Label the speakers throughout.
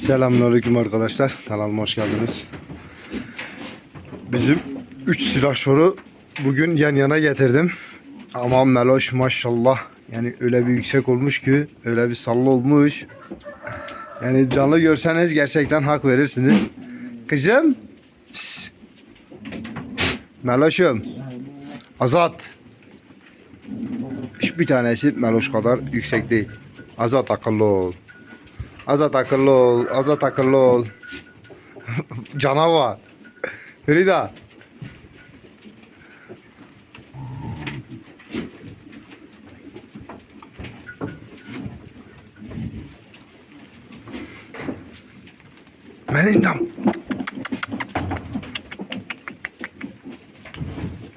Speaker 1: Selamünaleyküm arkadaşlar. Kanalıma hoş geldiniz. Bizim 3 silahşoru bugün yan yana getirdim. Ama Meloş maşallah yani öyle bir yüksek olmuş ki öyle bir sallı olmuş. Yani canlı görseniz gerçekten hak verirsiniz. Kızım. Şşş. Meloş'um. Azat. Hiçbir tanesi Meloş kadar yüksek değil. Azat akıllı ol. Azat akıllı ol. Azat akıllı ol. Canavar. Frida. Melindam.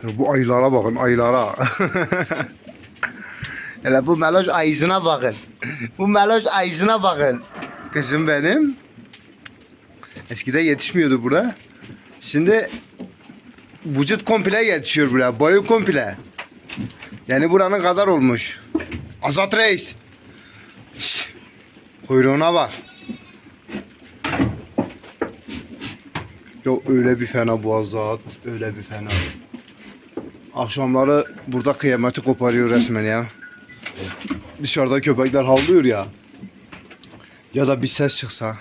Speaker 1: Bu ayılara bakın ayılara. Hele bu meloş ayısına bakın. Bu meloş ayısına bakın. Kızım benim. Eskiden yetişmiyordu bura. Şimdi vücut komple yetişiyor buraya. Boyu komple. Yani buranın kadar olmuş. Azat Reis. Şş, Kuyruğuna bak. Yok öyle bir fena bu Azat. Öyle bir fena. Akşamları burada kıyameti koparıyor resmen ya. Dışarıda köpekler havlıyor ya. Ya da bir ses çıksa.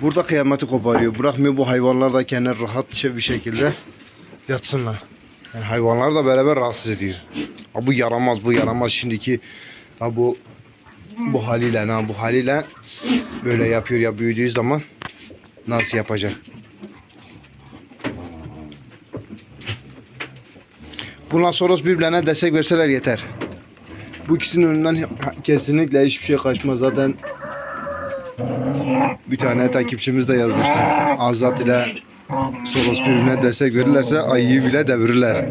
Speaker 1: Burada kıyameti koparıyor. Bırakmıyor bu hayvanlar da kendine rahatça bir şekilde yatsınlar. Yani hayvanlar da beraber rahatsız ediyor. Ha, bu yaramaz, bu yaramaz. Şimdiki ha, bu bu haliyle, ha, bu haliyle böyle yapıyor ya büyüdüğü zaman nasıl yapacak? Bundan sonra birbirlerine destek verseler yeter. Bu ikisinin önünden kesinlikle hiçbir şey kaçmaz. Zaten bir tane takipçimiz de yazmıştı. Azat ile Soros birbirine destek verirlerse ayıyı bile devirirler.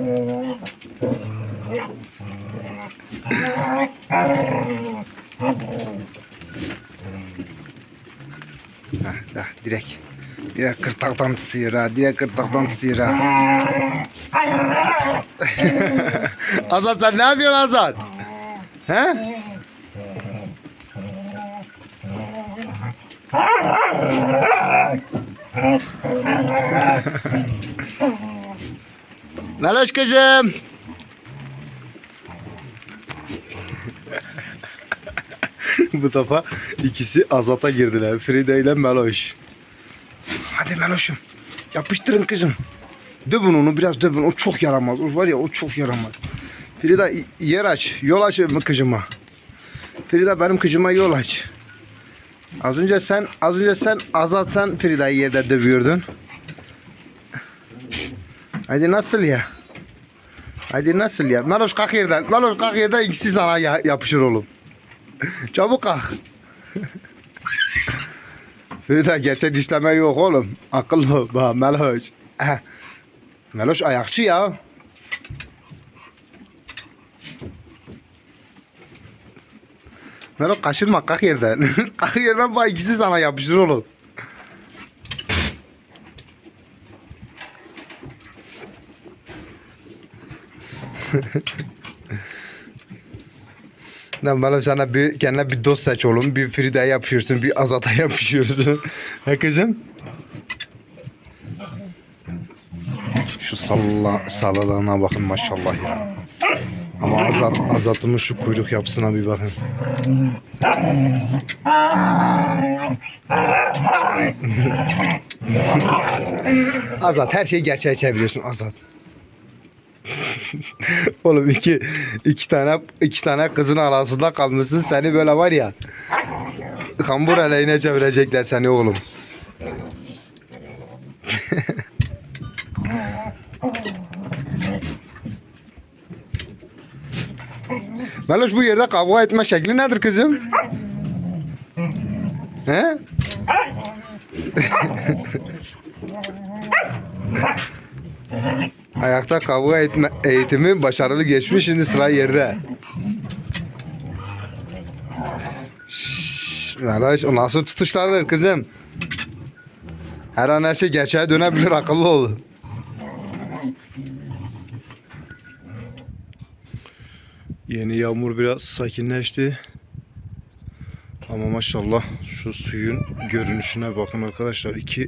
Speaker 1: Heh, heh, direkt. Direkt kırtaktan tutuyor ha. Direkt kırtaktan tutuyor ha. Azat sen ne yapıyorsun Azat? He? Meloş kızım. Bu defa ikisi Azat'a girdiler. Frida ile Meloş. Hadi Meloş'um. Yapıştırın kızım. Dövün onu biraz dövün. O çok yaramaz. O var ya o çok yaramaz. Frida yer aç. Yol aç mı kızıma. Frida benim kızıma yol aç. Az önce sen az önce sen Azat sen Frida'yı yerde dövüyordun. Hadi nasıl ya? Hadi nasıl ya? Meloş kalk yerden. Meloş kalk yerden ikisi sana ya- yapışır oğlum. Çabuk kalk. Frida gerçek dişleme yok oğlum. Akıllı ol. Meloş. Meloş ayakçı ya. Meloş kaşırma kalk yerden. kalk yerden bak ikisi sana yapışır oğlum. Lan bana sana bir kendine bir dost seç oğlum. Bir Frida yapışıyorsun, bir Azat'a yapışıyorsun. ha kızım? Şu salla, sallalığına bakın maşallah ya. Ama Azat, Azat'ımın şu kuyruk yapısına bir bakın. Azat her şeyi gerçeğe çeviriyorsun Azat. Oğlum iki, iki tane iki tane kızın arasında kalmışsın seni böyle var ya. Kambur aleyhine çevirecekler seni oğlum. Meloş bu yerde kavga etme şekli nedir kızım? He? Ayakta kavga etme eğitimi başarılı geçmiş şimdi sıra yerde. Şşş, Meloş o nasıl tutuşlardır kızım? Her an her şey gerçeğe dönebilir akıllı ol. Yeni yağmur biraz sakinleşti. Ama maşallah şu suyun görünüşüne bakın arkadaşlar. İki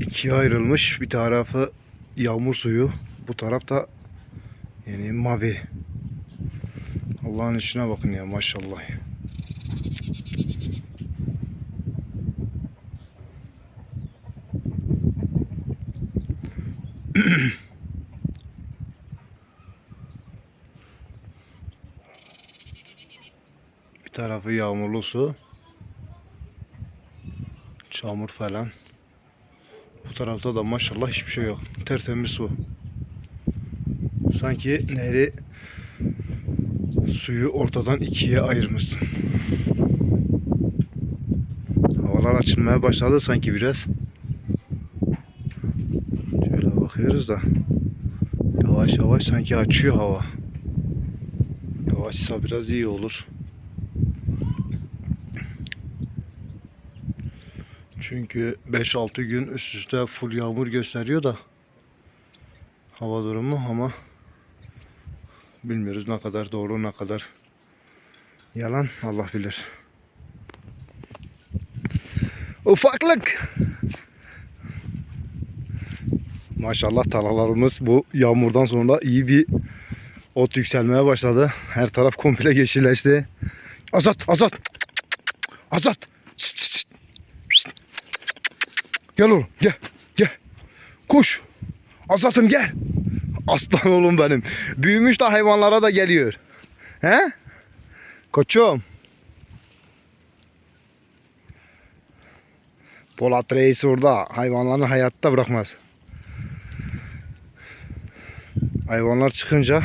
Speaker 1: ikiye ayrılmış. Bir tarafı yağmur suyu. Bu tarafta yani mavi. Allah'ın işine bakın ya maşallah. Bir tarafı yağmurlu su. Çamur falan. Bu tarafta da maşallah hiçbir şey yok. Tertemiz su. Sanki nehri suyu ortadan ikiye ayırmışsın. Havalar açılmaya başladı sanki biraz. Şöyle bakıyoruz da yavaş yavaş sanki açıyor hava. Yavaşsa biraz iyi olur. Çünkü 5-6 gün üst üste full yağmur gösteriyor da hava durumu ama bilmiyoruz ne kadar doğru ne kadar yalan Allah bilir. Ufaklık. Maşallah tarlalarımız bu yağmurdan sonra iyi bir ot yükselmeye başladı. Her taraf komple yeşilleşti. Azat, Azat. Azat. Gel oğlum gel gel. Koş. Azat'ım gel. Aslan oğlum benim. Büyümüş de hayvanlara da geliyor. He? Koçum. Polat Reis orada. Hayvanlarını hayatta bırakmaz. Hayvanlar çıkınca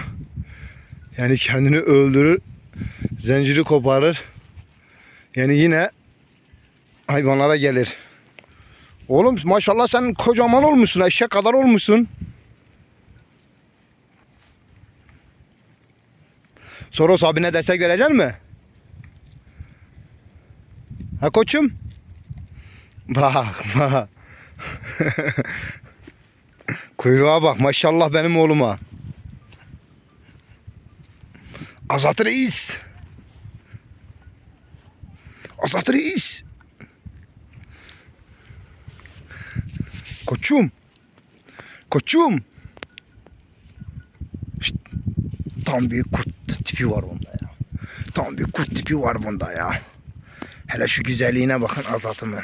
Speaker 1: yani kendini öldürür. Zinciri koparır. Yani yine hayvanlara gelir. Oğlum maşallah sen kocaman olmuşsun. Eşek kadar olmuşsun. Soros abine destek verecek mi? Ha koçum? Bak bak. Kuyruğa bak maşallah benim oğluma. Azat Reis. Azat Reis. Koçum. Koçum. Şşt. Tam bir kurt tipi var bunda ya. Tam bir kurt tipi var bunda ya. Hele şu güzelliğine bakın Azat'ımın.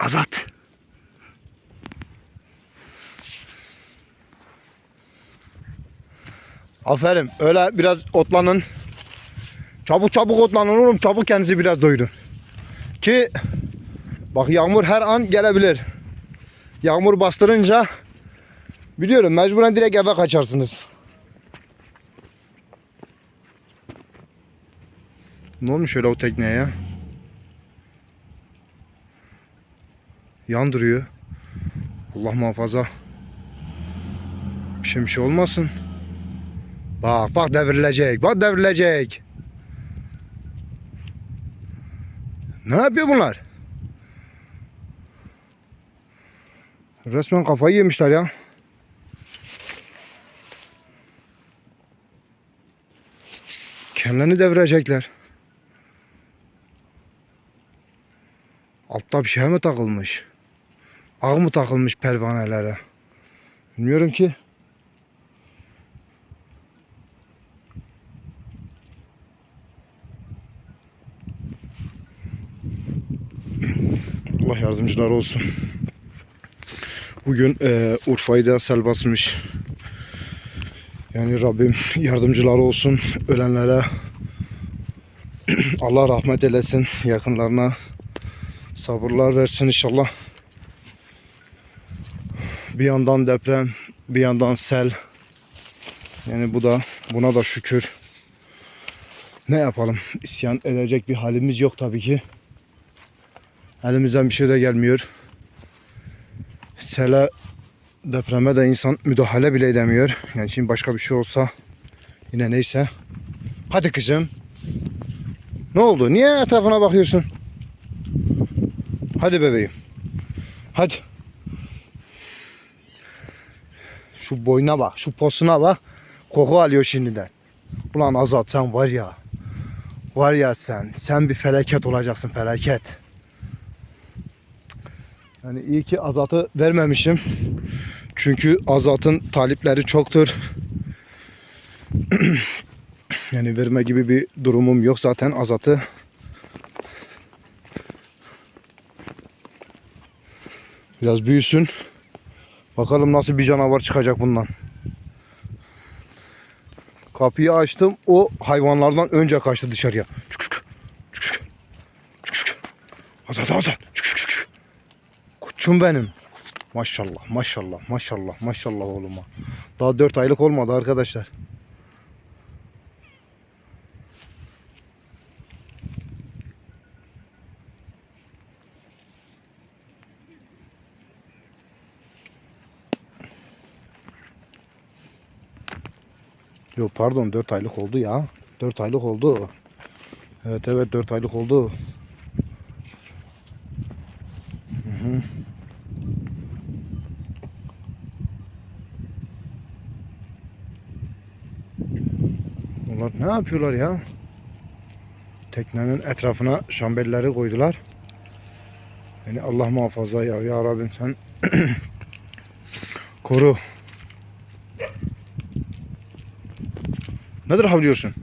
Speaker 1: Azat. Aferin. Öyle biraz otlanın. Çabuk çabuk otlanın oğlum. Çabuk kendinizi biraz doyurun. Ki bak yağmur her an gelebilir. Yağmur bastırınca biliyorum mecburen direkt eve kaçarsınız. Ne olmuş öyle o tekneye ya? Yandırıyor. Allah muhafaza. Bir şey bir şey olmasın. Bak bak devrilecek. Bak devrilecek. Ne yapıyor bunlar? Resmen kafayı yemişler ya. Kendilerini devirecekler. Altta bir şey mi takılmış? Ağ mı takılmış pervanelere? Bilmiyorum ki. Allah yardımcılar olsun. Bugün e, Urfa'yı da sel basmış. Yani Rabbim yardımcılar olsun. Ölenlere Allah rahmet eylesin. Yakınlarına sabırlar versin inşallah. Bir yandan deprem, bir yandan sel. Yani bu da buna da şükür. Ne yapalım? İsyan edecek bir halimiz yok tabii ki. Elimizden bir şey de gelmiyor. Sele depreme de insan müdahale bile edemiyor. Yani şimdi başka bir şey olsa yine neyse. Hadi kızım. Ne oldu? Niye etrafına bakıyorsun? Hadi bebeğim. Hadi. Şu boyuna bak, şu posuna bak. Koku alıyor şimdiden. Ulan Azat sen var ya. Var ya sen. Sen bir felaket olacaksın felaket. Yani iyi ki Azat'ı vermemişim. Çünkü Azat'ın talipleri çoktur. yani verme gibi bir durumum yok zaten Azat'ı. Biraz büyüsün. Bakalım nasıl bir canavar çıkacak bundan. Kapıyı açtım. O hayvanlardan önce kaçtı dışarıya. Çık çık. Çık çık. Azat azat. Koçum benim. Maşallah maşallah maşallah maşallah oğluma. Daha 4 aylık olmadı arkadaşlar. Yok pardon 4 aylık oldu ya. 4 aylık oldu. Evet evet 4 aylık oldu. Ne yapıyorlar ya? Teknenin etrafına şambelleri koydular. Beni Allah muhafaza ya. Ya Rabbim sen koru. Nedir havlıyorsun?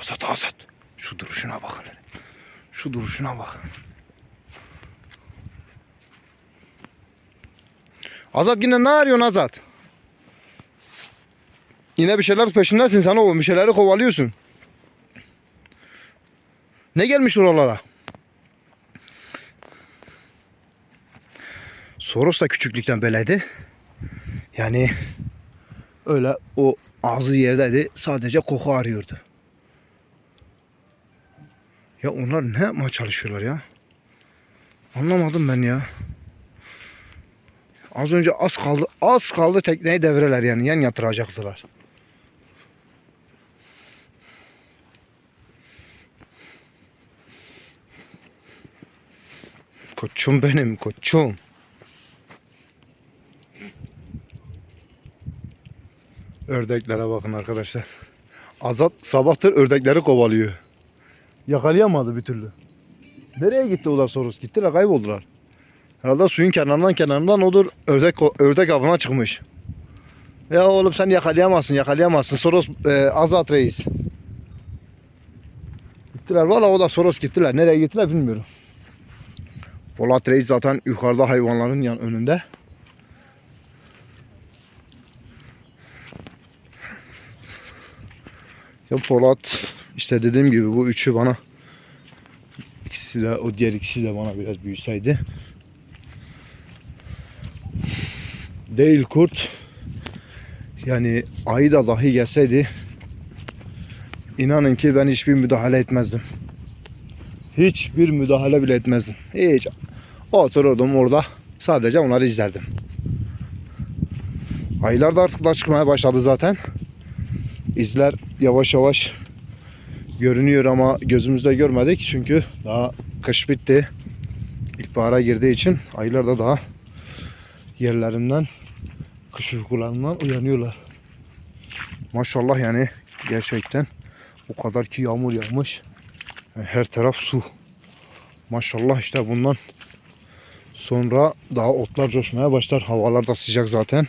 Speaker 1: Azat Azat. Şu duruşuna bakın. hele. Şu duruşuna bakın. Azat yine ne arıyorsun Azat? Yine bir şeyler peşindesin sen oğlum. Bir şeyleri kovalıyorsun. Ne gelmiş oralara? Soros da küçüklükten böyleydi. Yani öyle o ağzı yerdeydi. Sadece koku arıyordu. Ya onlar ne yapmaya çalışıyorlar ya? Anlamadım ben ya. Az önce az kaldı, az kaldı tekneyi devreler yani yan yatıracaktılar. Koçum benim koçum. Ördeklere bakın arkadaşlar. Azat sabahtır ördekleri kovalıyor. Yakalayamadı bir türlü. Nereye gitti o da Soros? Gittiler kayboldular. Herhalde suyun kenarından kenarından odur ördek, ördek avına çıkmış. Ya oğlum sen yakalayamazsın yakalayamazsın. Soros e, Azat reis. Gittiler valla o da Soros gittiler. Nereye gittiler bilmiyorum. Polat Reis zaten yukarıda hayvanların yan önünde. Ya Polat işte dediğim gibi bu üçü bana ikisi de o diğer ikisi de bana biraz büyüseydi. Değil kurt. Yani ayı da dahi gelseydi inanın ki ben hiçbir müdahale etmezdim. Hiçbir müdahale bile etmezdim. Hiç otururdum orada sadece onları izlerdim. Aylar da artık da çıkmaya başladı zaten. İzler yavaş yavaş görünüyor ama gözümüzde görmedik çünkü daha kış bitti. İlkbahara girdiği için aylar da daha yerlerinden kış uykularından uyanıyorlar. Maşallah yani gerçekten o kadar ki yağmur yağmış. Her taraf su. Maşallah işte bundan sonra daha otlar coşmaya başlar. Havalar da sıcak zaten.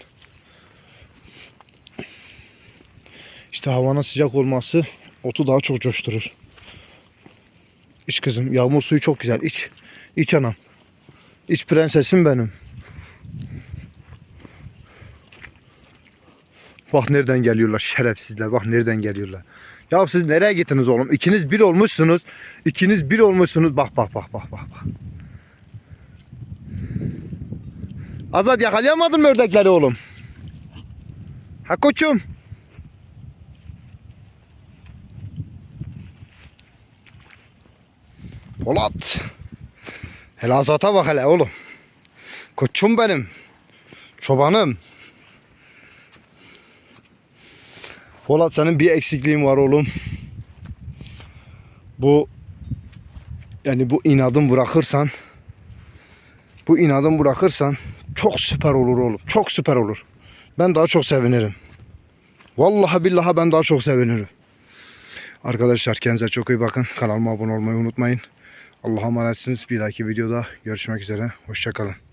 Speaker 1: İşte havanın sıcak olması otu daha çok coşturur. İç kızım. Yağmur suyu çok güzel. İç. İç anam. İç prensesim benim. Bak nereden geliyorlar şerefsizler. Bak nereden geliyorlar. Ya siz nereye gittiniz oğlum? İkiniz bir olmuşsunuz. İkiniz bir olmuşsunuz. Bak bak bak bak bak. bak. Azat yakalayamadın mı ördekleri oğlum? Ha koçum. Polat. Hele bak hele oğlum. Koçum benim. Çobanım. Polat senin bir eksikliğin var oğlum. Bu Yani bu inadın bırakırsan bu inadın bırakırsan çok süper olur oğlum. Çok süper olur. Ben daha çok sevinirim. Vallahi billahi ben daha çok sevinirim. Arkadaşlar kendinize çok iyi bakın. Kanalıma abone olmayı unutmayın. Allah'a emanetsiniz. Bir dahaki videoda görüşmek üzere. Hoşçakalın.